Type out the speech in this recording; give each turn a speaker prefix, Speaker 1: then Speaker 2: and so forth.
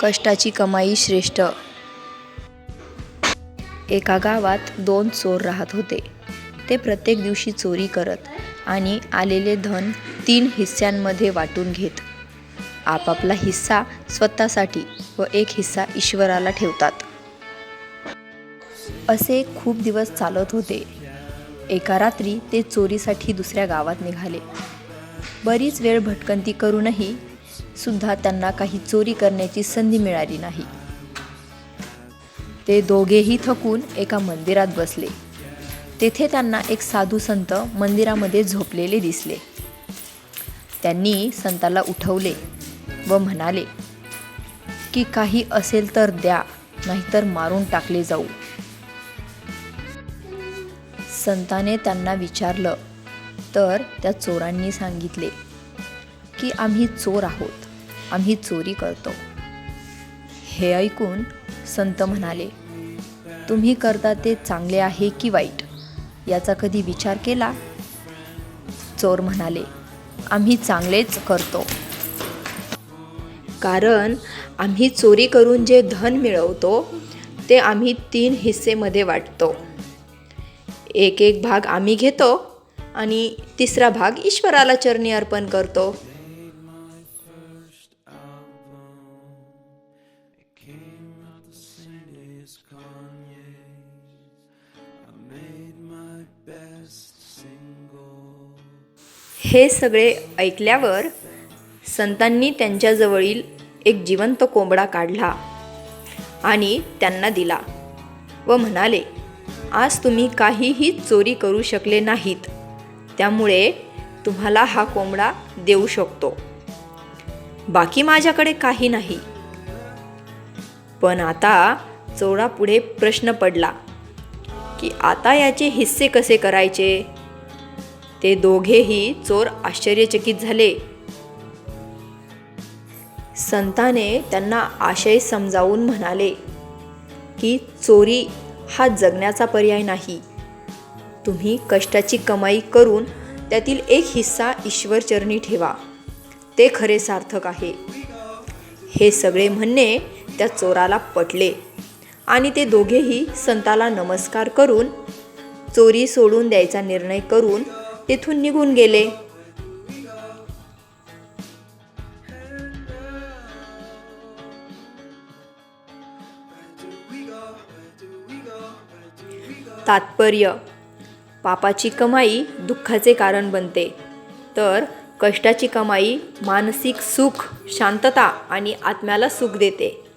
Speaker 1: कष्टाची कमाई श्रेष्ठ. एका गावात दोन चोर राहत होते. ते प्रत्येक दिवशी चोरी करत आणि आलेले धन तीन हिस्स्यांमध्ये वाटून घेत. आपापला हिस्सा स्वतःसाठी व एक हिस्सा ईश्वराला ठेवतात. असे खूप दिवस चालत होते. एका रात्री ते चोरीसाठी दुसऱ्या गावात निघाले. बरीच वेळ भटकंती करूनही सुद्धा त्यांना काही चोरी करण्याची संधी मिळाली नाही. ते दोघेही थकून एका मंदिरात बसले. तेथे त्यांना एक साधू संत मंदिरामध्ये झोपलेले दिसले. त्यांनी संताला उठवले व म्हणाले की काही असेल तर द्या नाहीतर मारून टाकले जाऊ. संताने त्यांना विचारलं. तर त्या चोरांनी सांगितले की आम्ही चोर आहोत. आम्ही चोरी करतो. हे ऐकून संत म्हणाले तुम्ही करता ते चांगले आहे की वाईट? याचा कधी विचार केला? चोर म्हणाले आम्ही चांगलेच करतो. कारण आम्ही चोरी करून जे धन मिळवतो ते आम्ही तीन हिस्सेमध्ये वाटतो. एक एक भाग आम्ही घेतो आणि तिसरा भाग ईश्वराला चरणी अर्पण करतो. हे सगळे ऐकल्यावर संतांनी त्यांच्याजवळील एक जिवंत कोंबडा काढला आणि त्यांना दिला व म्हणाले आज तुम्ही काहीही चोरी करू शकले नाहीत. त्यामुळे तुम्हाला हा कोंबडा देऊ शकतो. बाकी माझ्याकडे काही नाही. पण आता चोरापुढे प्रश्न पडला. की आता याचे हिस्से कसे करायचे? ते दोघेही चोर आश्चर्यचकित झाले. संताने त्यांना आशय समजावून म्हणाले की चोरी हा जगण्याचा पर्याय नाही. तुम्ही कष्टाची कमाई करून त्यातील एक हिस्सा ईश्वरचरणी ठेवा. ते खरे सार्थक आहे. हे सगळे म्हणणे त्या चोराला पटले. आणि ते दोघेही संताला नमस्कार करून चोरी सोडून द्यायचा निर्णय करून तेथून निघून गेले. तात्पर्य पापाची कमाई दुःखाचे कारण बनते. तर कष्टाची कमाई मानसिक सुख शांतता आणि आत्म्याला सुख देते.